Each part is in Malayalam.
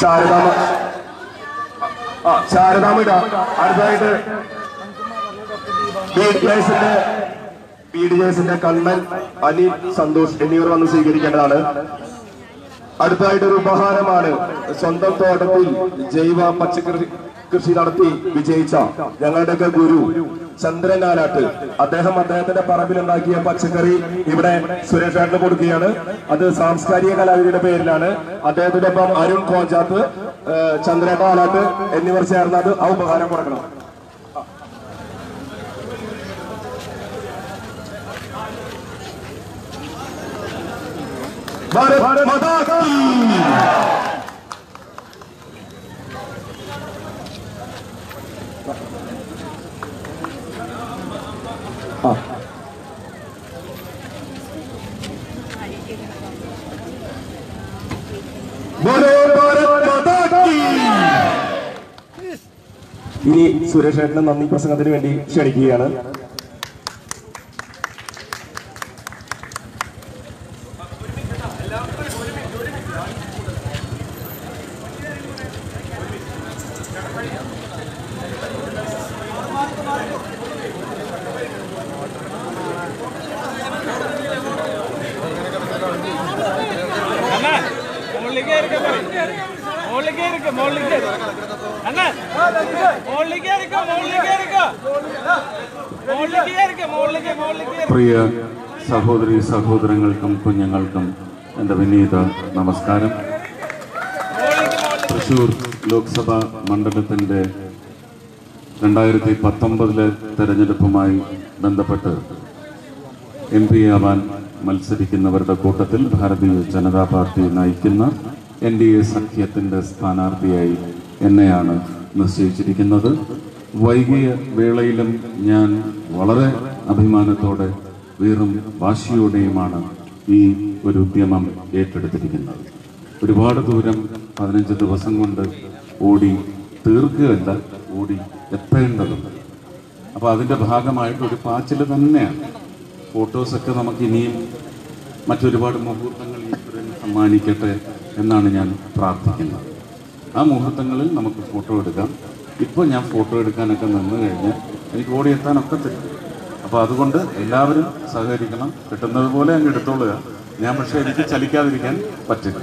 ശാരദാമ ആ ശാരദാമ ഇടാ അടുത്തതായിട്ട് ബി ഡി ബി ഡി ജേഴ്സിന്റെ കണ്ണൻ അനിൽ സന്തോഷ് എന്നിവർ വന്ന് സ്വീകരിക്കേണ്ടതാണ്. അടുത്തതായിട്ട് ഒരു ഉപഹാരമാണ് സ്വന്തം തോട്ടത്തിൽ ജൈവ പച്ചക്കറി കൃഷി നടത്തി വിജയിച്ച ഞങ്ങളുടെയൊക്കെ ഗുരു ചന്ദ്രൻ ആലാട്ട് അദ്ദേഹം അദ്ദേഹത്തിന്റെ പറമ്പിലുണ്ടാക്കിയ പച്ചക്കറി ഇവിടെ സുരേഷ് ഏട്ടന് കൊടുക്കുകയാണ്. അത് സാംസ്കാരിക കലാവിധിയുടെ പേരിലാണ്. അദ്ദേഹത്തിന്റെ ഒപ്പം അരുൺ കോഞ്ചാത്ത് ചന്ദ്രേട്ട ആലാട്ട് എന്നിവർ ചേർന്ന് അത് ആ ഉപഹാരം കൊടുക്കണം. ഭാരത് മാതാ കീ ബോലോ ഭാരത് മാതാ കീ. ഇനി സുരേഷ് ഏട്ടന് നന്ദി പ്രസംഗത്തിന് വേണ്ടി ക്ഷണിക്കുകയാണ് Let's go. മുകളിലേക്ക് ഇരിക്ക മുകളിലേക്ക് അണ്ണാ മുകളിലേക്ക് ഇരിക്ക മുകളിലേക്ക് ഇരിക്ക ഇരിക്ക പ്രിയ സഹോദരി സഹോദരങ്ങൾക്കും കുഞ്ഞുങ്ങൾക്കും എന്റെ വിനീത നമസ്കാരം. തൃശൂർ ലോക്സഭാ മണ്ഡലത്തിന്റെ രണ്ടായിരത്തി പത്തൊമ്പതിലെ തെരഞ്ഞെടുപ്പുമായി ബന്ധപ്പെട്ട് എം പി ആവാൻ മത്സരിക്കുന്നവരുടെ കൂട്ടത്തിൽ ഭാരതീയ ജനതാ പാർട്ടി നയിക്കുന്ന എൻ ഡി എ സഖ്യത്തിന്റെ സ്ഥാനാർത്ഥിയായി എന്നെയാണ് നിശ്ചയിച്ചിരിക്കുന്നത്. വൈകിയ വേളയിലും ഞാൻ വളരെ അഭിമാനത്തോടെ വീറും വാശിയോടെയുമാണ് ഈ ഒരു ഉദ്യമം ഏറ്റെടുത്തിരിക്കുന്നത്. ഒരുപാട് ദൂരം പതിനഞ്ച് ദിവസം കൊണ്ട് ഓടി തീർക്കുകയല്ല ഓടി എത്തേണ്ടതുണ്ട് അപ്പോൾ അതിന്റെ ഭാഗമായിട്ട് ഒരു പാച്ചിൽ തന്നെയാണ്. ഫോട്ടോസൊക്കെ നമുക്ക് ഇനിയും മറ്റൊരുപാട് മുഹൂർത്തങ്ങൾ ഈശ്വരൻ സമ്മാനിക്കട്ടെ എന്നാണ് ഞാൻ പ്രാർത്ഥിക്കുന്നത്. ആ മുഹൂർത്തങ്ങളിൽ നമുക്ക് ഫോട്ടോ എടുക്കാം. ഇപ്പോൾ ഞാൻ ഫോട്ടോ എടുക്കാനൊക്കെ നിന്ന് കഴിഞ്ഞാൽ എനിക്ക് ഓടിയെത്താനൊക്കെ തരും അപ്പോൾ അതുകൊണ്ട് എല്ലാവരും സഹകരിക്കണം. കിട്ടുന്നത് പോലെ അങ്ങ് എടുത്തോളുക. ഞാൻ പക്ഷേ എനിക്ക് ചലിക്കാതിരിക്കാൻ പറ്റില്ല.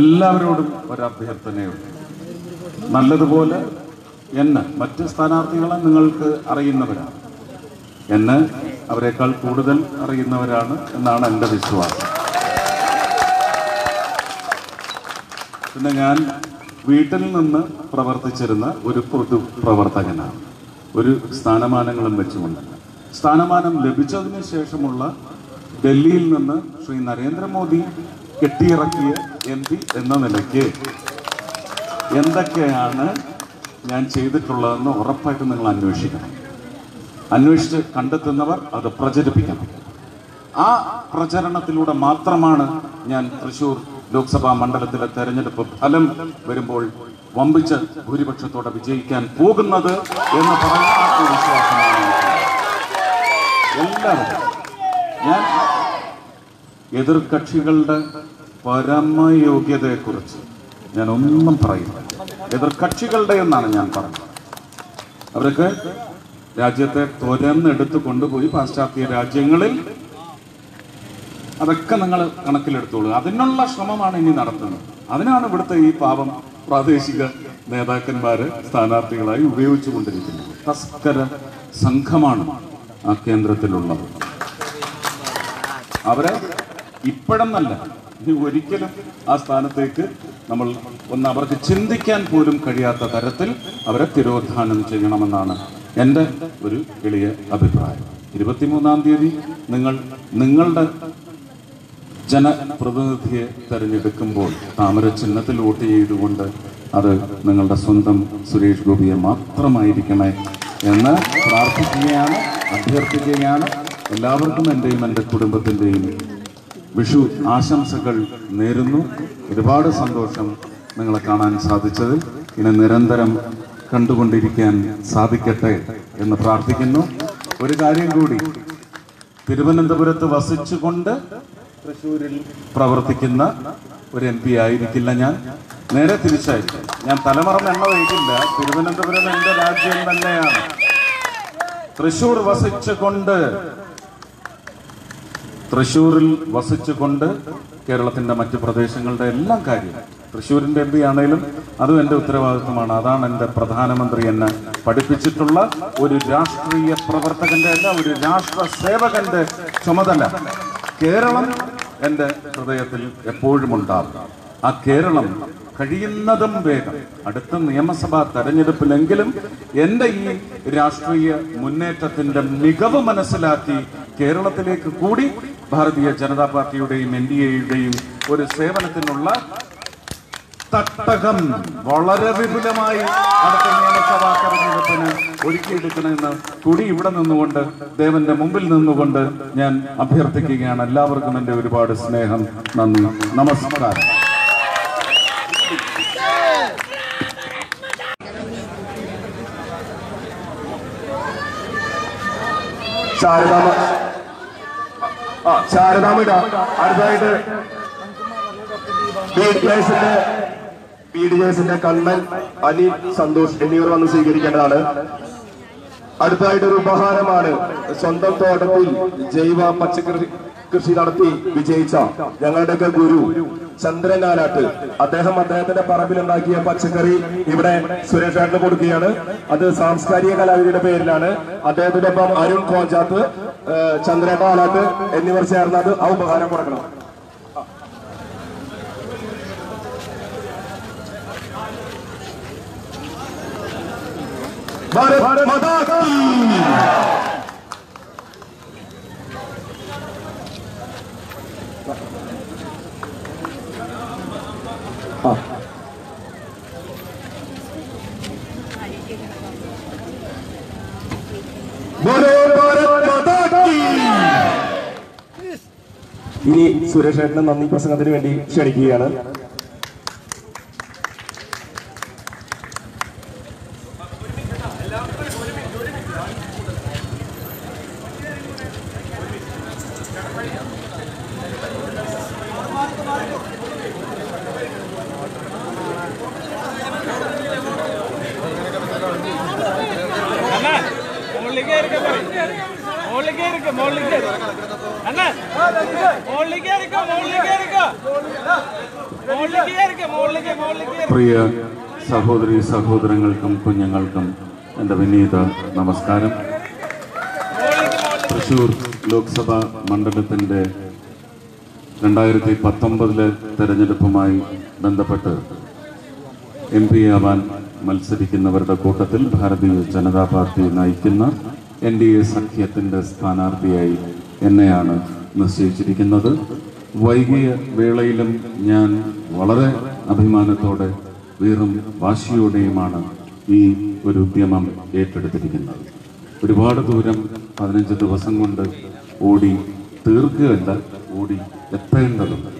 എല്ലാവരോടും ഒരഭ്യർത്ഥനയുണ്ട് നല്ലതുപോലെ എന്നെ മറ്റ് സ്ഥാനാർത്ഥികളെ നിങ്ങൾക്ക് അറിയുന്നവരാണ്. എന്നെ അവരെക്കാൾ കൂടുതൽ അറിയുന്നവരാണ് എന്നാണ് എന്റെ വിശ്വാസം. പിന്നെ ഞാൻ വീട്ടിൽ നിന്ന് പ്രവർത്തിച്ചിരുന്ന ഒരു പൊതു പ്രവർത്തകനാണ്. ഒരു സ്ഥാനമാനങ്ങളും വെച്ചുകൊണ്ട്. സ്ഥാനമാനം ലഭിച്ചതിന് ശേഷമുള്ള ഡൽഹിയിൽ നിന്ന് ശ്രീ നരേന്ദ്രമോദി കെട്ടിയിറക്കിയ എം പി എന്ന നിലയ്ക്ക് എന്തൊക്കെയാണ് ഞാൻ ചെയ്തിട്ടുള്ളതെന്ന് ഉറപ്പായിട്ട് നിങ്ങൾ അന്വേഷിക്കണം. അന്വേഷിച്ച് കണ്ടെത്തുന്നവർ അത് പ്രചരിപ്പിക്കണം. ആ പ്രചരണത്തിലൂടെ മാത്രമാണ് ഞാൻ തൃശൂർ ലോക്സഭാ മണ്ഡലത്തിലെ തെരഞ്ഞെടുപ്പ് ഫലം വരുമ്പോൾ വമ്പിച്ച് ഭൂരിപക്ഷത്തോടെ വിജയിക്കാൻ പോകുന്നത് എന്ന് പറയുന്ന വിശ്വാസമാണ്. എല്ലാവരും ഞാൻ എതിർകക്ഷികളുടെ പരമയോഗ്യതയെക്കുറിച്ച് ഞാൻ ഒന്നും പറയുന്നില്ല എതിർകക്ഷികളുടെ എന്നാണ് ഞാൻ പറഞ്ഞത് അവരൊക്കെ രാജ്യത്തെ തുരന്നെടുത്ത് കൊണ്ടുപോയി പാശ്ചാത്യ രാജ്യങ്ങളിൽ അതൊക്കെ നിങ്ങൾ കണക്കിലെടുത്തോളൂ. അതിനുള്ള ശ്രമമാണ് ഇനി നടത്തുന്നത്. അതിനാണ് ഇവിടുത്തെ ഈ പാവം പ്രാദേശിക നേതാക്കന്മാര് സ്ഥാനാർത്ഥികളായി ഉപയോഗിച്ചുകൊണ്ടിരിക്കുന്നത് തസ്കര സംഘമാണ് ആ കേന്ദ്രത്തിലുള്ളത്. അവരെ ഇപ്പോഴെന്നല്ല ഇനി ഒരിക്കലും ആ സ്ഥാനത്തേക്ക് നമ്മൾ ഒന്ന് അവർക്ക് ചിന്തിക്കാൻ പോലും കഴിയാത്ത തരത്തിൽ അവരെ തിരോധാനം ചെയ്യണമെന്നാണ് എന്റെ ഒരു എളിയ അഭിപ്രായം. ഇരുപത്തിമൂന്നാം തീയതി നിങ്ങൾ നിങ്ങളുടെ ജനപ്രതിനിധിയെ തെരഞ്ഞെടുക്കുമ്പോൾ താമര ചിഹ്നത്തിൽ വോട്ട് ചെയ്തുകൊണ്ട് അത് നിങ്ങളുടെ സ്വന്തം സുരേഷ് ഗോപിയെ മാത്രമായിരിക്കണേ എന്ന് പ്രാർത്ഥിക്കുകയാണ് അഭ്യർത്ഥിക്കുകയാണ്. എല്ലാവർക്കും എന്റെയും എന്റെ കുടുംബത്തിന്റെയും വിഷു ആശംസകൾ നേരുന്നു. ഒരുപാട് സന്തോഷം നിങ്ങളെ കാണാൻ സാധിച്ചതിൽ. ഇനി നിരന്തരം കണ്ടുകൊണ്ടിരിക്കാൻ സാധിക്കട്ടെ എന്ന് പ്രാർത്ഥിക്കുന്നു. ഒരു കാര്യം കൂടി തിരുവനന്തപുരത്ത് വസിച്ചുകൊണ്ട് തൃശ്ശൂരിൽ പ്രവർത്തിക്കുന്ന ഒരു എം പി ആയിരിക്കില്ല ഞാൻ. നേരെ തിരിച്ചായിരിക്കും ഞാൻ തലമറന്ന് എണ്ണ വഹിക്കില്ല തിരുവനന്തപുരം എന്റെ രാജ്യം തന്നെയാണ്. തൃശ്ശൂർ വസിച്ചുകൊണ്ട് തൃശ്ശൂരിൽ വസിച്ചുകൊണ്ട് കേരളത്തിന്റെ മറ്റു പ്രദേശങ്ങളുടെ എല്ലാം കാര്യം. തൃശ്ശൂരിന്റെ എം പി ആണെങ്കിലും അതും എന്റെ ഉത്തരവാദിത്വമാണ്. അതാണ് എന്റെ പ്രധാനമന്ത്രി എന്നെ പഠിപ്പിച്ചിട്ടുള്ള ഒരു രാഷ്ട്രീയ പ്രവർത്തകന്റെ അല്ല ഒരു രാഷ്ട്ര സേവകന്റെ ചുമതല. കേരളം എന്റെ ഹൃദയത്തിൽ എപ്പോഴും ഉണ്ടാവും ആ കേരളം കഴിയുന്നതും വേഗം. അടുത്ത നിയമസഭാ തെരഞ്ഞെടുപ്പിലെങ്കിലും എന്റെ ഈ രാഷ്ട്രീയ മുന്നേറ്റത്തിന്റെ മികവ് മനസ്സിലാക്കി കേരളത്തിലേക്ക് കൂടി ഭാരതീയ ജനതാ പാർട്ടിയുടെയും എൻ ഡി എയുടെയും ഒരു സേവനത്തിനുള്ള തട്ടകം വളരെ വിപുലമായി അടുത്ത നിയമസഭാ തെരഞ്ഞെടുപ്പിന് ഒരുക്കിയെടുക്കണമെന്ന് കൂടി ഇവിടെ നിന്നുകൊണ്ട് ദേവന്റെ മുമ്പിൽ നിന്നുകൊണ്ട് ഞാൻ അഭ്യർത്ഥിക്കുകയാണ്. എല്ലാവർക്കും എന്റെ ഒരുപാട് സ്നേഹം. നന്ദി. നമസ്കാരം. ശാരദാമ ആ ശാരദാമ ബി ഡി എസിന്റെ കണ്ണൻ അനിൽ സന്തോഷ് എന്നിവർ വന്ന് സ്വീകരിക്കേണ്ടതാണ്. അടുത്തതായിട്ട് ഒരു ഉപഹാരമാണ്. സ്വന്തം തോട്ടത്തിൽ ജൈവ പച്ചക്കറി കൃഷി നടത്തി വിജയിച്ച ഞങ്ങളുടെയൊക്കെ ഗുരു ചന്ദ്രൻ ആലാട്ട് അദ്ദേഹം അദ്ദേഹത്തിന്റെ പറമ്പിൽ ഉണ്ടാക്കിയ പച്ചക്കറി ഇവിടെ സുരേഷ് ഏട്ടന് കൊടുക്കുകയാണ്. അത് സാംസ്കാരിക കലാവിധിയുടെ പേരിലാണ്. അദ്ദേഹത്തിന്റെ ഒപ്പം അരുൺ കോഞ്ചാത്ത് ചന്ദ്രേട്ട എന്നിവർ ചേർന്നത് ആ ഉപഹാരം കൊടുക്കണം. ഭാരത് माता की. ഇനി സുരേഷ് ഏട്ടന് നന്ദി പ്രസംഗത്തിന് വേണ്ടി ക്ഷണിക്കുകയാണ്. முள்ளிக்கே இருக்க பாரு முள்ளிக்கே இருக்கு முள்ளிக்கே அண்ணா முள்ளிக்கே இருக்க முள்ளிக்கே இருக்க முள்ளிக்கே இருக்கு முள்ளிக்கே முள்ளிக்கே പ്രിയ സഹോദരി സഹോദരങ്ങൾക്കും കുഞ്ഞുങ്ങൾക്കും എൻ്റെ വിനീത നമസ്കാരം തൃശൂർ ലോക്സഭാ മണ്ഡലത്തിൻ്റെ രണ്ടായിരത്തി പത്തൊമ്പതിലെ തെരഞ്ഞെടുപ്പുമായി ബന്ധപ്പെട്ട് എം പി ആവാൻ മത്സരിക്കുന്നവരുടെ കൂട്ടത്തിൽ ഭാരതീയ ജനതാ പാർട്ടി നയിക്കുന്ന എൻ ഡി എ സഖ്യത്തിന്റെ സ്ഥാനാർത്ഥിയായി എന്നെയാണ് നിശ്ചയിച്ചിരിക്കുന്നത്. വൈകിയ വേളയിലും ഞാൻ വളരെ അഭിമാനത്തോടെ വീറും വാശിയോടെയുമാണ് ഈ ഒരു ഉദ്യമം ഏറ്റെടുത്തിരിക്കുന്നത്. ഒരുപാട് ദൂരം പതിനഞ്ച് ദിവസം കൊണ്ട് ഓടി തീർക്കുകയല്ല ഓടി എത്തേണ്ടതുണ്ട്.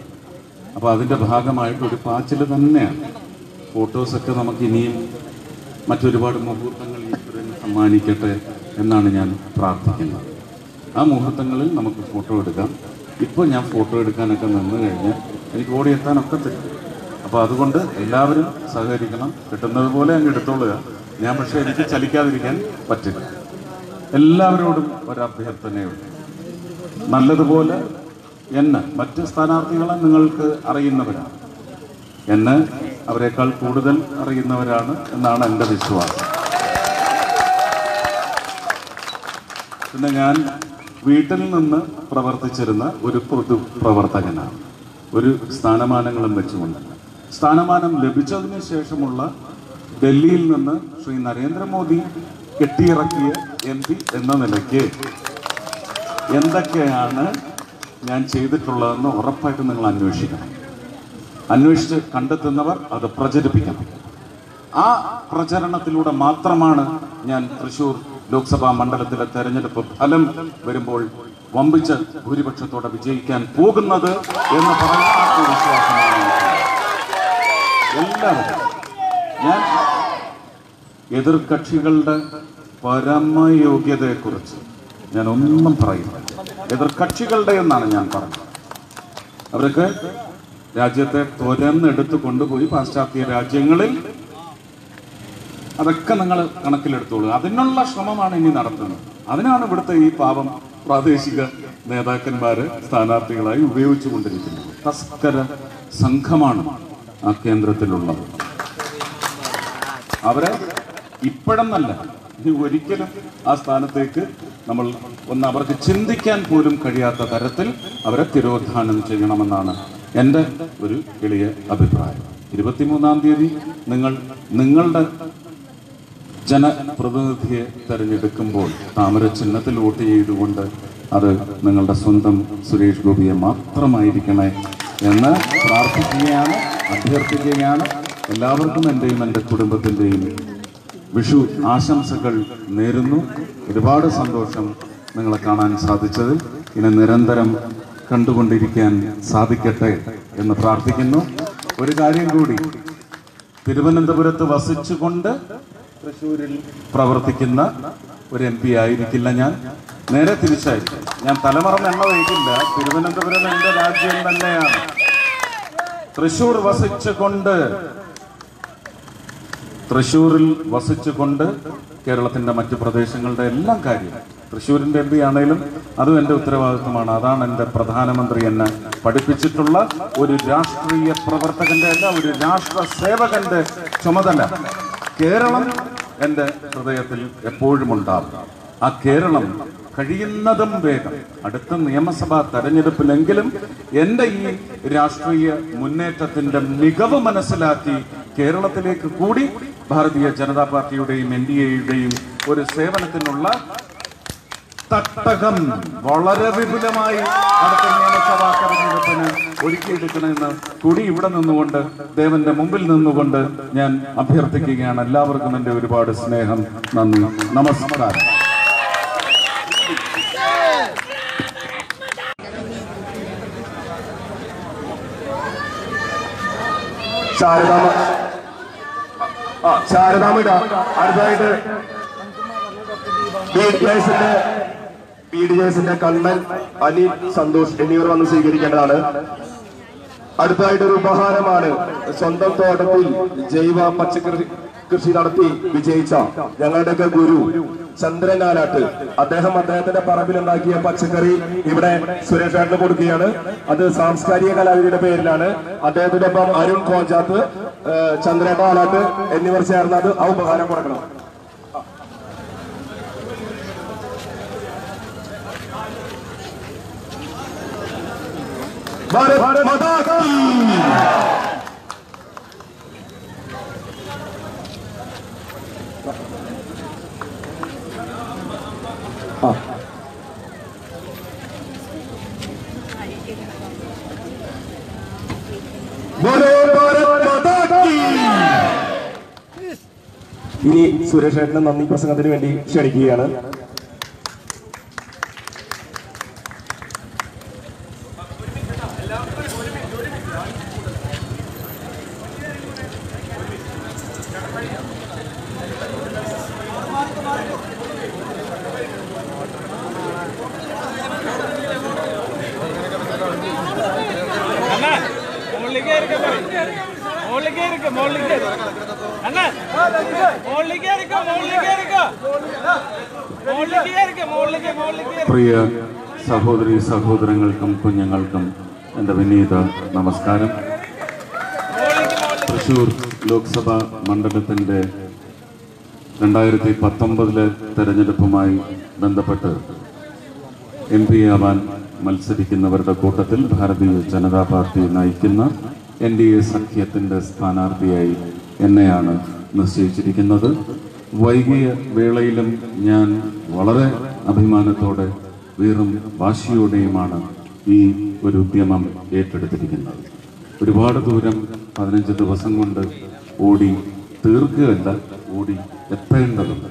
അപ്പോൾ അതിന്റെ ഭാഗമായിട്ട് ഒരു പാച്ചിൽ തന്നെയാണ്. ഫോട്ടോസൊക്കെ നമുക്ക് ഇനിയും മറ്റൊരുപാട് മുഹൂർത്തങ്ങൾ ഈശ്വരൻ സമ്മാനിക്കട്ടെ എന്നാണ് ഞാൻ പ്രാർത്ഥിക്കുന്നത്. ആ മുഹൂർത്തങ്ങളിൽ നമുക്ക് ഫോട്ടോ എടുക്കാം. ഇപ്പോൾ ഞാൻ ഫോട്ടോ എടുക്കാനൊക്കെ നിന്ന് കഴിഞ്ഞാൽ എനിക്ക് ഓടിയെത്താനൊക്കെ തരും അപ്പോൾ അതുകൊണ്ട് എല്ലാവരും സഹകരിക്കണം. കിട്ടുന്നത് പോലെ അങ്ങ് എടുത്തോളുക. ഞാൻ പക്ഷേ എനിക്ക് ചലിക്കാതിരിക്കാൻ പറ്റില്ല. എല്ലാവരോടും ഒരു അഭ്യർത്ഥനയുണ്ട്. നല്ലതുപോലെ എന്നെ മറ്റ് സ്ഥാനാർത്ഥികളെ നിങ്ങൾക്ക് അറിയുന്നവരാണ്. എന്നെ അവരെക്കാൾ കൂടുതൽ അറിയുന്നവരാണ് എന്നാണ് എന്റെ വിശ്വാസം. പിന്നെ ഞാൻ വീട്ടിൽ നിന്ന് പ്രവർത്തിച്ചിരുന്ന ഒരു പൊതു പ്രവർത്തകനാണ്. ഒരു സ്ഥാനമാനങ്ങളും വെച്ചുകൊണ്ട്. സ്ഥാനമാനം ലഭിച്ചതിന് ശേഷമുള്ള ഡൽഹിയിൽ നിന്ന് ശ്രീ നരേന്ദ്രമോദി കെട്ടിയിറക്കിയ എം പി എന്ന നിലയ്ക്ക് എന്തൊക്കെയാണ് ഞാൻ ചെയ്തിട്ടുള്ളതെന്ന് ഉറപ്പായിട്ട് നിങ്ങൾ അന്വേഷിക്കണം. അന്വേഷിച്ച് കണ്ടെത്തുന്നവർ അത് പ്രചരിപ്പിക്കണം. ആ പ്രചരണത്തിലൂടെ മാത്രമാണ് ഞാൻ തൃശൂർ ലോക്സഭാ മണ്ഡലത്തിലെ തെരഞ്ഞെടുപ്പ് ഫലം വരുമ്പോൾ വമ്പിച്ച ഭൂരിപക്ഷത്തോടെ വിജയിക്കാൻ പോകുന്നത് എന്ന് പറഞ്ഞ വിശ്വാസമാണ്. എല്ലാവരും. ഞാൻ എതിർകക്ഷികളുടെ പരമയോഗ്യതയെക്കുറിച്ച് ഞാൻ ഒന്നും പറയുന്നില്ല. എതിർ കക്ഷികളുടെ എന്നാണ് ഞാൻ പറഞ്ഞത്. അവർക്ക് രാജ്യത്തെ തുരന്നെടുത്ത് കൊണ്ടുപോയി പാശ്ചാത്യ രാജ്യങ്ങളിൽ അതൊക്കെ നിങ്ങൾ കണക്കിലെടുത്തോളൂ. അതിനുള്ള ശ്രമമാണ് ഇനി നടത്തുന്നത്. അതിനാണ് ഇവിടുത്തെ ഈ പാവം പ്രാദേശിക നേതാക്കന്മാര് സ്ഥാനാർത്ഥികളായി ഉപയോഗിച്ചു കൊണ്ടിരിക്കുന്നത്. തസ്കര സംഘമാണ് ആ കേന്ദ്രത്തിലുള്ളത്. അവരെ ഇപ്പോഴെന്നല്ല ഇനി ഒരിക്കലും ആ സ്ഥാനത്തേക്ക് നമ്മൾ ഒന്ന് അവർക്ക് ചിന്തിക്കാൻ പോലും കഴിയാത്ത തരത്തിൽ അവരെ തിരോധാനം ചെയ്യണമെന്നാണ് എന്റെ ഒരു എളിയ അഭിപ്രായം. ഇരുപത്തിമൂന്നാം തീയതി നിങ്ങൾ നിങ്ങളുടെ ജനപ്രതിനിധിയെ തെരഞ്ഞെടുക്കുമ്പോൾ താമര ചിഹ്നത്തിൽ വോട്ട് ചെയ്തുകൊണ്ട് അത് നിങ്ങളുടെ സ്വന്തം സുരേഷ് ഗോപിയെ മാത്രമായിരിക്കണേ എന്ന് പ്രാർത്ഥിക്കുകയാണ് അഭ്യർത്ഥിക്കുകയാണ്. എല്ലാവർക്കും എന്റെയും എന്റെ കുടുംബത്തിന്റെയും വിഷു ആശംസകൾ നേരുന്നു. ഒരുപാട് സന്തോഷം നിങ്ങളെ കാണാൻ സാധിച്ചതിൽ. ഇനി നിരന്തരം കണ്ടുകൊണ്ടിരിക്കാൻ സാധിക്കട്ടെ എന്ന് പ്രാർത്ഥിക്കുന്നു. ഒരു കാര്യം കൂടി. തിരുവനന്തപുരത്ത് വസിച്ചുകൊണ്ട് തൃശ്ശൂരിൽ പ്രവർത്തിക്കുന്ന ഒരു എം പി ആയിരിക്കില്ല ഞാൻ. നേരെ തിരിച്ചായി. ഞാൻ തലമറന്ന് എണ്ണ വഹിക്കില്ല തിരുവനന്തപുരം എന്റെ രാജ്യം തന്നെയാണ്. തൃശ്ശൂർ വസിച്ചുകൊണ്ട് തൃശ്ശൂരിൽ വസിച്ചുകൊണ്ട് കേരളത്തിന്റെ മറ്റു പ്രദേശങ്ങളുടെ എല്ലാം കാര്യം. തൃശ്ശൂരിന്റെ എം പി ആണെങ്കിലും അതും എന്റെ ഉത്തരവാദിത്വമാണ്. അതാണ് എന്റെ പ്രധാനമന്ത്രി എന്നെ പഠിപ്പിച്ചിട്ടുള്ള ഒരു രാഷ്ട്രീയ പ്രവർത്തകന്റെ അല്ല ഒരു രാഷ്ട്ര സേവകന്റെ ചുമതല. കേരളം എന്റെ ഹൃദയത്തിൽ എപ്പോഴും ഉണ്ടാവും. ആ കേരളം കഴിയുന്നതും വേഗം. അടുത്ത നിയമസഭാ തെരഞ്ഞെടുപ്പിലെങ്കിലും എന്റെ ഈ രാഷ്ട്രീയ മുന്നേറ്റത്തിന്റെ മികവ് മനസ്സിലാക്കി കേരളത്തിലേക്ക് കൂടി ഭാരതീയ ജനതാ പാർട്ടിയുടെയും എൻ ഡി എയുടെയും ഒരു സേവനത്തിനുള്ള തട്ടകം വളരെ വിപുലമായി അടുത്ത നിയമസഭാ തെരഞ്ഞെടുപ്പിന് ഒരുക്കിയെടുക്കണമെന്ന് കുടി ഇവിടെ നിന്നുകൊണ്ട് ദേവന്റെ മുമ്പിൽ നിന്നുകൊണ്ട് ഞാൻ അഭ്യർത്ഥിക്കുകയാണ്. എല്ലാവർക്കും എന്റെ ഒരുപാട് സ്നേഹം. നന്ദി. നമസ്കാരം. ശാരദാമ ആ അടുത്തായിട്ട് ബി ബി ഡി എസിന്റെ കണ്ണൻ അനിൽ സന്തോഷ് എന്നിവർ വന്ന് സ്വീകരിക്കേണ്ടതാണ്. അടുത്തതായിട്ട് ഒരു ഉപഹാരമാണ്. സ്വന്തം തോട്ടത്തിൽ ജൈവ പച്ചക്കറി കൃഷി നടത്തി വിജയിച്ച ഞങ്ങളുടെയൊക്കെ ഗുരു ചന്ദ്രൻ കാലാട്ട്. അദ്ദേഹം അദ്ദേഹത്തിന്റെ പറമ്പിലുണ്ടാക്കിയ പച്ചക്കറി ഇവിടെ സുരേഷ് കൊടുക്കുകയാണ്. അത് സാംസ്കാരിക കലാവിധിയുടെ പേരിലാണ്. അദ്ദേഹത്തിന്റെ ഒപ്പം അരുൺ കോഞ്ചാത്ത് ചന്ദ്രേട്ട വാലാട്ട് എന്നിവർ ചേർന്ന് അത് ആ ഉപഹാരം കൊടുക്കണം. ഭാരത് മാതാ കീ ബോലോ ഭാരത് മാതാ കീ. ഇനി സുരേഷ് ഏട്ടന് നന്ദി പ്രസംഗത്തിന് വേണ്ടി ക്ഷണിക്കുകയാണ് Come on, come. முள்ளிக்கே இருக்கு முள்ளிக்கே அண்ணா முள்ளிக்கே இருக்க முள்ளிக்கே இருக்க முள்ளிக்கே இருக்கு முள்ளிக்கே முள்ளிக்கே പ്രിയ സഹോദരി സഹോദരങ്ങൾക്കും കുഞ്ഞുങ്ങൾക്കും എൻ്റെ വിനീത നമസ്കാരം முள்ளிக்கு முள்ளிக்கு തൃശൂർ ലോക്സഭാ മണ്ഡലത്തിൻ്റെ രണ്ടായിരത്തി പത്തൊമ്പതിലെ തെരഞ്ഞെടുപ്പുമായി ബന്ധപ്പെട്ട് എം പി ആവാൻ മത്സരിക്കുന്നവരുടെ കൂട്ടത്തിൽ ഭാരതീയ ജനതാ പാർട്ടി നയിക്കുന്ന എൻ ഡി എ സഖ്യത്തിന്റെ സ്ഥാനാർത്ഥിയായി എന്നെയാണ് നിശ്ചയിച്ചിരിക്കുന്നത്. വൈകിയ വേളയിലും ഞാൻ വളരെ അഭിമാനത്തോടെ വീറും വാശിയോടെയുമാണ് ഈ ഒരു ഉദ്യമം ഏറ്റെടുത്തിരിക്കുന്നത്. ഒരുപാട് ദൂരം പതിനഞ്ച് ദിവസം കൊണ്ട് ഓടി തീർക്കുകയല്ല ഓടി എത്തേണ്ടതുണ്ട്.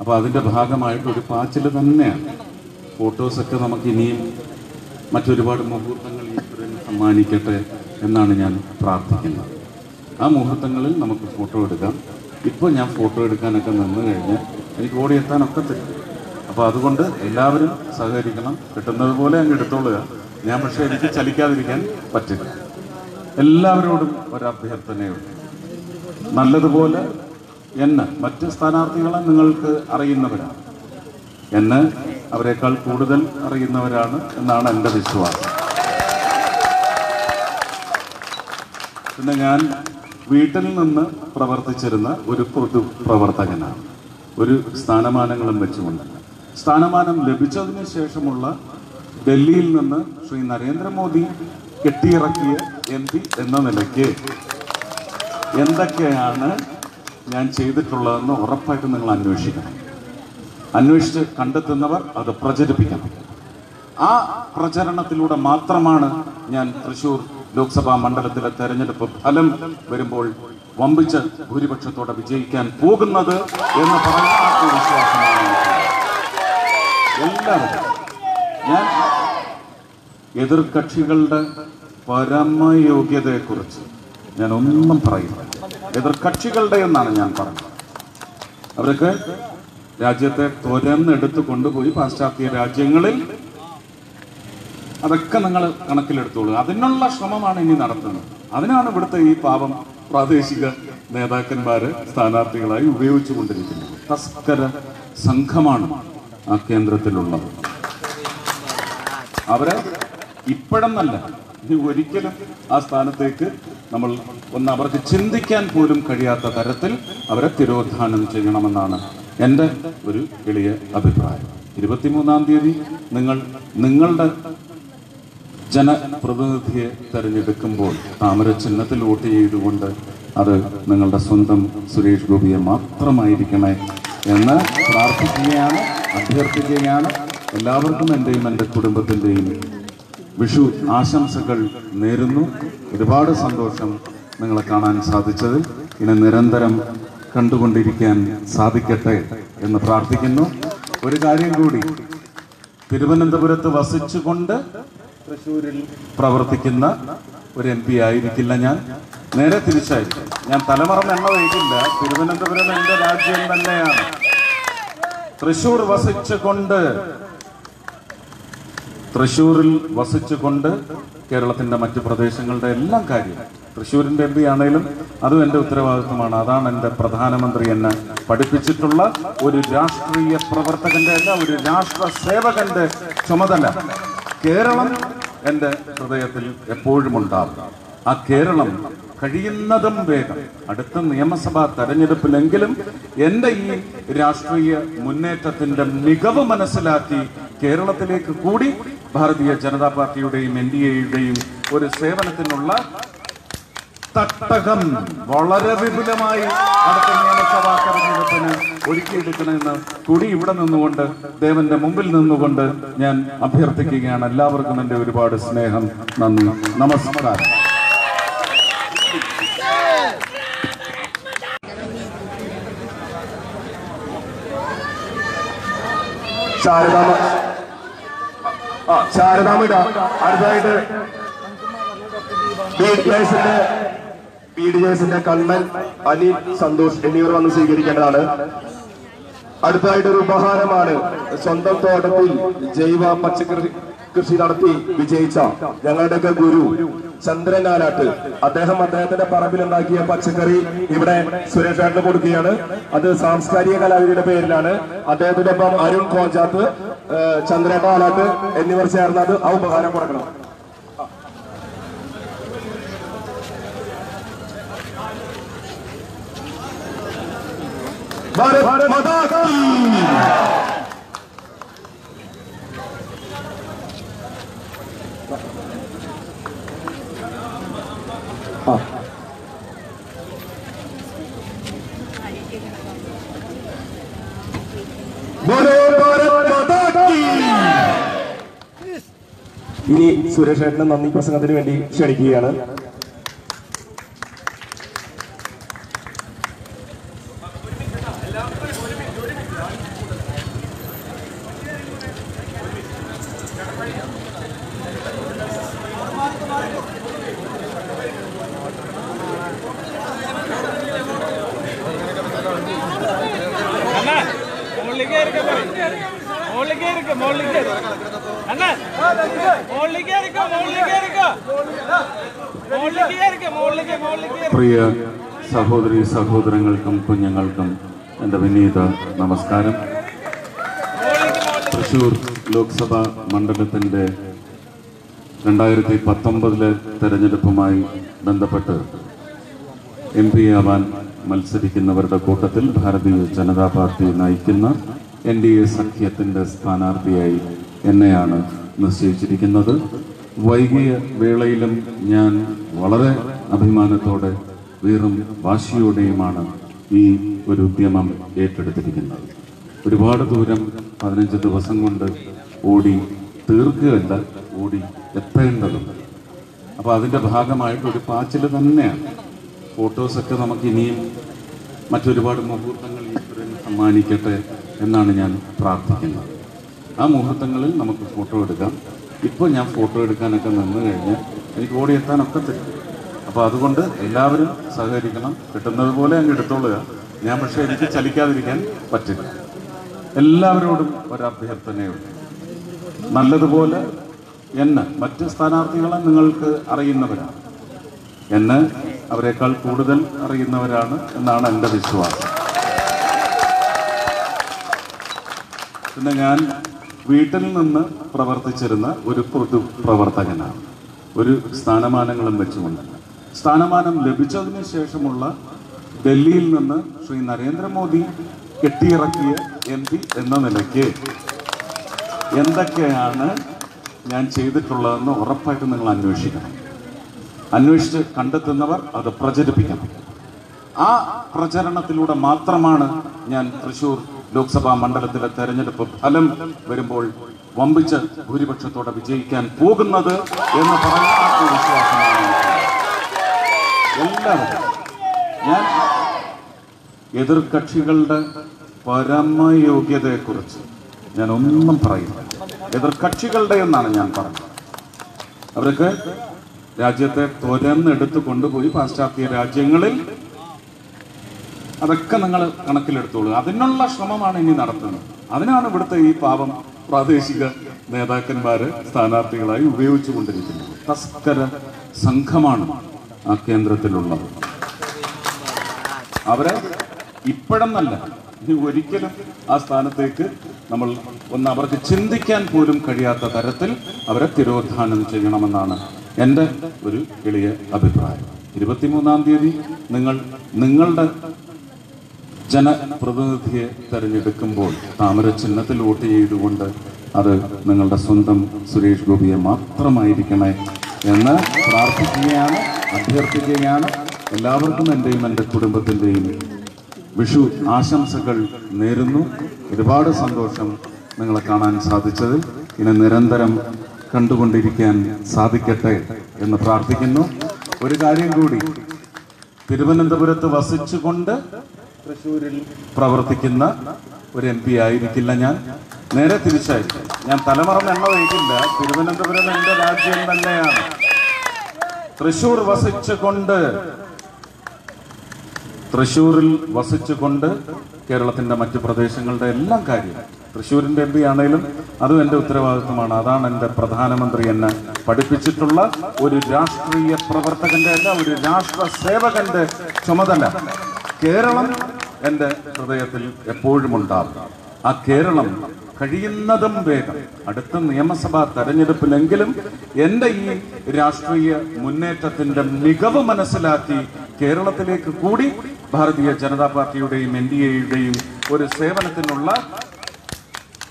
അപ്പോൾ അതിന്റെ ഭാഗമായിട്ട് ഒരു പാച്ചിൽ തന്നെയാണ്. ഫോട്ടോസൊക്കെ നമുക്ക് ഇനിയും മറ്റൊരുപാട് മുഹൂർത്തങ്ങൾ ഈശ്വരൻ സമ്മാനിക്കട്ടെ എന്നാണ് ഞാൻ പ്രാർത്ഥിക്കുന്നത്. ആ മുഹൂർത്തങ്ങളിൽ നമുക്ക് ഫോട്ടോ എടുക്കാം. ഇപ്പോൾ ഞാൻ ഫോട്ടോ എടുക്കാനൊക്കെ നിന്ന് കഴിഞ്ഞാൽ എനിക്ക് ഓടിയെത്താനൊക്കെ തരും അപ്പോൾ അതുകൊണ്ട് എല്ലാവരും സഹകരിക്കണം. കിട്ടുന്നത് പോലെ അങ്ങ് എടുത്തോളുക. ഞാൻ പക്ഷേ എനിക്ക് ചലിക്കാതിരിക്കാൻ പറ്റില്ല. എല്ലാവരോടും ഒരു അഭ്യർത്ഥനയുണ്ട്. നല്ലതുപോലെ എന്നെ മറ്റ് സ്ഥാനാർത്ഥികളെ നിങ്ങൾക്ക് അറിയുന്നവരാണ്. എന്നെ അവരെക്കാൾ കൂടുതൽ അറിയുന്നവരാണ് എന്നാണ് എന്റെ വിശ്വാസം. പിന്നെ ഞാൻ വീട്ടിൽ നിന്ന് പ്രവർത്തിച്ചിരുന്ന ഒരു പൊതു പ്രവർത്തകനാണ്. ഒരു സ്ഥാനമാനങ്ങളും വെച്ചുകൊണ്ട്. സ്ഥാനമാനം ലഭിച്ചതിന് ശേഷമുള്ള ഡൽഹിയിൽ നിന്ന് ശ്രീ നരേന്ദ്രമോദി കെട്ടിയിറക്കിയ എം പി എന്ന നിലയ്ക്ക് എന്തൊക്കെയാണ് ഞാൻ ചെയ്തിട്ടുള്ളതെന്ന് ഉറപ്പായിട്ടും നിങ്ങൾ അന്വേഷിക്കണം. അന്വേഷിച്ച് കണ്ടെത്തുന്നവർ അത് പ്രചരിപ്പിക്കണം. ആ പ്രചരണത്തിലൂടെ മാത്രമാണ് ഞാൻ തൃശൂർ ലോക്സഭാ മണ്ഡലത്തിലെ തെരഞ്ഞെടുപ്പ് ഫലം വരുമ്പോൾ വമ്പിച്ച ഭൂരിപക്ഷത്തോടെ വിജയിക്കാൻ പോകുന്നത് എന്ന് പറഞ്ഞ ആത്മവിശ്വാസമാണ്. എല്ലാവരും ഞാൻ എതിർകക്ഷികളുടെ പരമയോഗ്യതയെക്കുറിച്ച് ഞാൻ ഒന്നും പറയുന്നില്ല എതിർകക്ഷികളുടെ എന്നാണ് ഞാൻ പറഞ്ഞത് അവരൊക്കെ രാജ്യത്തെ തുരന്നെടുത്ത് കൊണ്ടുപോയി പാശ്ചാത്യ രാജ്യങ്ങളിൽ അതൊക്കെ നിങ്ങൾ കണക്കിലെടുത്തോളൂ. അതിനുള്ള ശ്രമമാണ് ഇനി നടത്തുന്നത്. അതിനാണ് ഇവിടുത്തെ ഈ പാവം പ്രാദേശിക നേതാക്കന്മാര് സ്ഥാനാർത്ഥികളായി ഉപയോഗിച്ചുകൊണ്ടിരിക്കുന്നത് തസ്കര സംഘമാണ് ആ കേന്ദ്രത്തിലുള്ളത്. അവരെ ഇപ്പോഴെന്നല്ല ഇനി ഒരിക്കലും ആ സ്ഥാനത്തേക്ക് നമ്മൾ ഒന്ന് അവർക്ക് ചിന്തിക്കാൻ പോലും കഴിയാത്ത തരത്തിൽ അവരെ തിരോധാനം ചെയ്യണമെന്നാണ് എന്റെ ഒരു എളിയ അഭിപ്രായം. ഇരുപത്തിമൂന്നാം തീയതി നിങ്ങൾ നിങ്ങളുടെ ജനപ്രതിനിധിയെ തെരഞ്ഞെടുക്കുമ്പോൾ താമര ചിഹ്നത്തിൽ വോട്ട് ചെയ്തുകൊണ്ട് അത് നിങ്ങളുടെ സ്വന്തം സുരേഷ് ഗോപിയെ മാത്രമായിരിക്കണേ എന്ന് പ്രാർത്ഥിക്കുകയാണ് അഭ്യർത്ഥിക്കുകയാണ്. എല്ലാവർക്കും എന്റെയും എന്റെ കുടുംബത്തിന്റെയും വിഷു ആശംസകൾ നേരുന്നു. ഒരുപാട് സന്തോഷം നിങ്ങളെ കാണാൻ സാധിച്ചതിൽ ഇനി നിരന്തരം കണ്ടുകൊണ്ടിരിക്കാൻ സാധിക്കട്ടെ എന്ന് പ്രാർത്ഥിക്കുന്നു. ഒരു കാര്യം കൂടി തിരുവനന്തപുരത്ത് വസിച്ചുകൊണ്ട് തൃശ്ശൂരിൽ പ്രവർത്തിക്കുന്ന ഒരു എം പി ആയിരിക്കില്ല ഞാൻ. നേരെ തിരിച്ചായിരിക്കും. ഞാൻ തലമറന്ന് എണ്ണ വഹിക്കില്ല തിരുവനന്തപുരം എന്റെ രാജ്യം തന്നെയാണ്. തൃശ്ശൂർ വസിച്ചുകൊണ്ട് തൃശ്ശൂരിൽ വസിച്ചുകൊണ്ട് കേരളത്തിന്റെ മറ്റ് പ്രദേശങ്ങളുടെ എല്ലാം കാര്യം. തൃശ്ശൂരിന്റെ എം പി ആണെങ്കിലും അതും എന്റെ ഉത്തരവാദിത്വമാണ്. അതാണ് എന്റെ പ്രധാനമന്ത്രി എന്നെ പഠിപ്പിച്ചിട്ടുള്ള ഒരു രാഷ്ട്രീയ പ്രവർത്തകന്റെ അല്ല ഒരു രാഷ്ട്ര സേവകന്റെ ചുമതല. കേരളം എന്റെ ഹൃദയത്തിൽ എപ്പോഴും ഉണ്ടാവും ആ കേരളം കഴിയുന്നതും വേഗം. അടുത്ത നിയമസഭാ തെരഞ്ഞെടുപ്പിലെങ്കിലും എന്റെ ഈ രാഷ്ട്രീയ മുന്നേറ്റത്തിന്റെ മികവ് മനസ്സിലാക്കി കേരളത്തിലേക്ക് കൂടി ഭാരതീയ ജനതാ പാർട്ടിയുടെയും എൻ ഡി എയുടെയും ഒരു സേവനത്തിനുള്ള തട്ടകം വളരെ വിപുലമായി അടുത്ത നിയമസഭാ തെരഞ്ഞെടുപ്പിന് ഒരുക്കിയെടുക്കണമെന്ന് കൂടി ഇവിടെ നിന്നുകൊണ്ട് ദേവന്റെ മുമ്പിൽ നിന്നുകൊണ്ട് ഞാൻ അഭ്യർത്ഥിക്കുകയാണ്. എല്ലാവർക്കും എന്റെ ഒരുപാട് സ്നേഹം. നന്ദി. നമസ്കാരം. ശാരദാമ. ശാരദാമിട അടുത്തായിട്ട്. ബി ഡി ജെസിന്റെ ബി ഡി ജെസിന്റെ കണ്ണൻ അനിൽ സന്തോഷ് എന്നിവർ വന്ന് സ്വീകരിക്കേണ്ടതാണ്. അടുത്തതായിട്ട് ഒരു ഉപഹാരമാണ്. സ്വന്തം തോട്ടത്തിൽ ജൈവ പച്ചക്കറി കൃഷി നടത്തി വിജയിച്ച ഞങ്ങളുടെ ഗുരു ചന്ദ്രൻ ആലാട്ട്. അദ്ദേഹം അദ്ദേഹത്തിന്റെ പറമ്പിലുണ്ടാക്കിയ പച്ചക്കറി ഇവിടെ സുരേഷ് ഏട്ടന് കൊടുക്കുകയാണ്. അത് സാംസ്കാരിക കലാവിധിയുടെ പേരിലാണ്. അദ്ദേഹത്തിന്റെ ഒപ്പം അരുൺ കോഞ്ചാത്ത് ആലാട്ട് എന്നിവർ ചേർന്ന് അത് ആ ഉപഹാരം കൊടുക്കണം ഭാരത് മാതാ! ഇനി സുരേഷ് ഏട്ടന് നന്ദി പ്രസംഗത്തിന് വേണ്ടി ക്ഷണിക്കുകയാണ്. പ്രിയ സഹോദരി സഹോദരങ്ങൾക്കും കുഞ്ഞുങ്ങൾക്കും എന്റെ വിനീത നമസ്കാരം. തൃശൂർ ലോക്സഭാ മണ്ഡലത്തിന്റെ രണ്ടായിരത്തി പത്തൊമ്പതിലെ തെരഞ്ഞെടുപ്പുമായി ബന്ധപ്പെട്ട് എം പി ആവാൻ മത്സരിക്കുന്നവരുടെ കൂട്ടത്തിൽ ഭാരതീയ ജനതാ പാർട്ടി നയിക്കുന്ന എൻ ഡി എ സഖ്യത്തിന്റെ സ്ഥാനാർത്ഥിയായി എന്നെയാണ് നിശ്ചയിച്ചിരിക്കുന്നത്. വൈകിയ വേളയിലും ഞാൻ വളരെ അഭിമാനത്തോടെ വീറും വാശിയോടെയുമാണ് ഈ ഒരു ഉദ്യമം ഏറ്റെടുത്തിരിക്കുന്നത്. ഒരുപാട് ദൂരം പതിനഞ്ച് ദിവസം കൊണ്ട് ഓടി തീർക്കുകയല്ല ഓടി എത്തേണ്ടതുണ്ട്. അപ്പോൾ അതിന്റെ ഭാഗമായിട്ട് ഒരു പാച്ചിൽ തന്നെയാണ്. ഫോട്ടോസൊക്കെ നമുക്ക് ഇനിയും മറ്റൊരുപാട് മുഹൂർത്തങ്ങൾ ഈശ്വരൻ സമ്മാനിക്കട്ടെ എന്നാണ് ഞാൻ പ്രാർത്ഥിക്കുന്നത്. ആ മുഹൂർത്തങ്ങളിൽ നമുക്ക് ഫോട്ടോ എടുക്കാം. ഇപ്പോൾ ഞാൻ ഫോട്ടോ എടുക്കാനൊക്കെ നിന്ന് കഴിഞ്ഞാൽ എനിക്ക് ഓടിയെത്താനൊക്കെ തരും അപ്പോൾ അതുകൊണ്ട് എല്ലാവരും സഹകരിക്കണം. കിട്ടുന്നത് പോലെ അങ്ങ് എടുത്തോളുക. ഞാൻ പക്ഷേ എനിക്ക് ചലിക്കാതിരിക്കാൻ പറ്റില്ല. എല്ലാവരോടും ഒരു അഭ്യർത്ഥനയുണ്ട്. നല്ലതുപോലെ എന്നെ മറ്റ് സ്ഥാനാർത്ഥികളെ നിങ്ങൾക്ക് അറിയുന്നവരാണ്. എന്നെ അവരെക്കാൾ കൂടുതൽ അറിയുന്നവരാണ് എന്നാണ് എന്റെ വിശ്വാസം. പിന്നെ ഞാൻ വീട്ടിൽ നിന്ന് പ്രവർത്തിച്ചിരുന്ന ഒരു പൊതു പ്രവർത്തകനാണ്. ഒരു സ്ഥാനമാനങ്ങളും വെച്ചുകൊണ്ട്. സ്ഥാനമാനം ലഭിച്ചതിന് ശേഷമുള്ള ഡൽഹിയിൽ നിന്ന് ശ്രീ നരേന്ദ്രമോദി കെട്ടിയിറക്കിയ എം പി എന്ന നിലയ്ക്ക് എന്തൊക്കെയാണ് ഞാൻ ചെയ്തിട്ടുള്ളതെന്ന് ഉറപ്പായിട്ട് നിങ്ങൾ അന്വേഷിക്കണം. അന്വേഷിച്ച് കണ്ടെത്തുന്നവർ അത് പ്രചരിപ്പിക്കണം. ആ പ്രചരണത്തിലൂടെ മാത്രമാണ് ഞാൻ തൃശൂർ ലോക്സഭാ മണ്ഡലത്തിലെ തെരഞ്ഞെടുപ്പ് ഫലം വരുമ്പോൾ വമ്പിച്ച് ഭൂരിപക്ഷത്തോടെ വിജയിക്കാൻ പോകുന്നത് എന്ന് പറയുന്ന ആത്മവിശ്വാസമാണ്. എല്ലാവരും ഞാൻ എതിർകക്ഷികളുടെ പരമയോഗ്യതയെക്കുറിച്ച് ഞാൻ ഒന്നും പറയില്ല. എതിർകക്ഷികളുടെ എന്നാണ് ഞാൻ പറഞ്ഞത്. അവർക്ക് രാജ്യത്തെ തുരന്നെടുത്ത് കൊണ്ടുപോയി പാശ്ചാത്യ രാജ്യങ്ങളിൽ അതൊക്കെ നിങ്ങൾ കണക്കിലെടുത്തോളൂ. അതിനുള്ള ശ്രമമാണ് ഇനി നടത്തുന്നത്. അതിനാണ് ഇവിടുത്തെ ഈ പാവം പ്രാദേശിക നേതാക്കന്മാര് സ്ഥാനാർത്ഥികളായി ഉപയോഗിച്ചുകൊണ്ടിരിക്കുന്നത്. തസ്കര സംഘമാണ് ആ കേന്ദ്രത്തിലുള്ളത്. അവരെ ഇപ്പോഴെന്നല്ല ഇനി ഒരിക്കലും ആ സ്ഥാനത്തേക്ക് നമ്മൾ ഒന്ന് അവർക്ക് ചിന്തിക്കാൻ പോലും കഴിയാത്ത തരത്തിൽ അവരെ തിരോധാനം ചെയ്യണമെന്നാണ് എന്റെ ഒരു എളിയ അഭിപ്രായം. ഇരുപത്തിമൂന്നാം തീയതി നിങ്ങൾ നിങ്ങളുടെ ജനപ്രതിനിധിയെ തെരഞ്ഞെടുക്കുമ്പോൾ താമര ചിഹ്നത്തിൽ വോട്ട് ചെയ്തുകൊണ്ട് അത് നിങ്ങളുടെ സ്വന്തം സുരേഷ് ഗോപിയെ മാത്രമായിരിക്കണേ എന്ന് പ്രാർത്ഥിക്കുകയാണ് അഭ്യർത്ഥിക്കുകയാണ്. എല്ലാവർക്കും എന്റെയും എന്റെ കുടുംബത്തിന്റെയും വിഷു ആശംസകൾ നേരുന്നു. ഒരുപാട് സന്തോഷം നിങ്ങളെ കാണാൻ സാധിച്ചതിൽ ഇനി നിരന്തരം കണ്ടുകൊണ്ടിരിക്കാൻ സാധിക്കട്ടെ എന്ന് പ്രാർത്ഥിക്കുന്നു. ഒരു കാര്യം കൂടി. തിരുവനന്തപുരത്ത് വസിച്ചുകൊണ്ട് തൃശ്ശൂരിൽ പ്രവർത്തിക്കുന്ന ഒരു എം പി ആയിരിക്കില്ല ഞാൻ. നേരെ തിരിച്ചായി ഞാൻ തലമറന്ന് എണ്ണ വഹിക്കില്ല തിരുവനന്തപുരം എന്റെ രാജ്യം തന്നെയാണ്. തൃശ്ശൂർ വസിച്ചുകൊണ്ട് തൃശ്ശൂരിൽ വസിച്ചുകൊണ്ട് കേരളത്തിന്റെ മറ്റു പ്രദേശങ്ങളുടെ എല്ലാം കാര്യം. തൃശ്ശൂരിന്റെ എം പി ആണെങ്കിലും അതും എന്റെ ഉത്തരവാദിത്വമാണ്. അതാണ് എന്റെ പ്രധാനമന്ത്രി എന്നെ പഠിപ്പിച്ചിട്ടുള്ള ഒരു രാഷ്ട്രീയ പ്രവർത്തകന്റെ അല്ല ഒരു രാഷ്ട്ര സേവകന്റെ ചുമതല. കേരളം എന്റെ ഹൃദയത്തിൽ എപ്പോഴും ഉണ്ടാകും ആ കേരളം കഴിയുന്നതും വേഗം. അടുത്ത നിയമസഭാ തെരഞ്ഞെടുപ്പിലെങ്കിലും എന്റെ ഈ രാഷ്ട്രീയ മുന്നേറ്റത്തിന്റെ മികവ് മനസ്സിലാക്കി കേരളത്തിലേക്ക് കൂടി ഭാരതീയ ജനതാ പാർട്ടിയുടെയും എൻ ഡി എയുടെയും ഒരു സേവനത്തിനുള്ള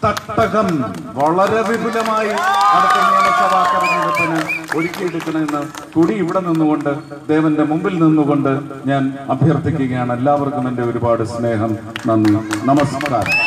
തട്ടകം വളരെ വിപുലമായി അടുത്ത നിയമസഭാ തെരഞ്ഞെടുപ്പിന് ഒരുക്കിയെടുക്കണമെന്ന് കൂടി ഇവിടെ നിന്നുകൊണ്ട് ദേവന്റെ മുമ്പിൽ നിന്നുകൊണ്ട് ഞാൻ അഭ്യർത്ഥിക്കുകയാണ്. എല്ലാവർക്കും എന്റെ ഒരുപാട് സ്നേഹം. നന്ദി. നമസ്കാരം.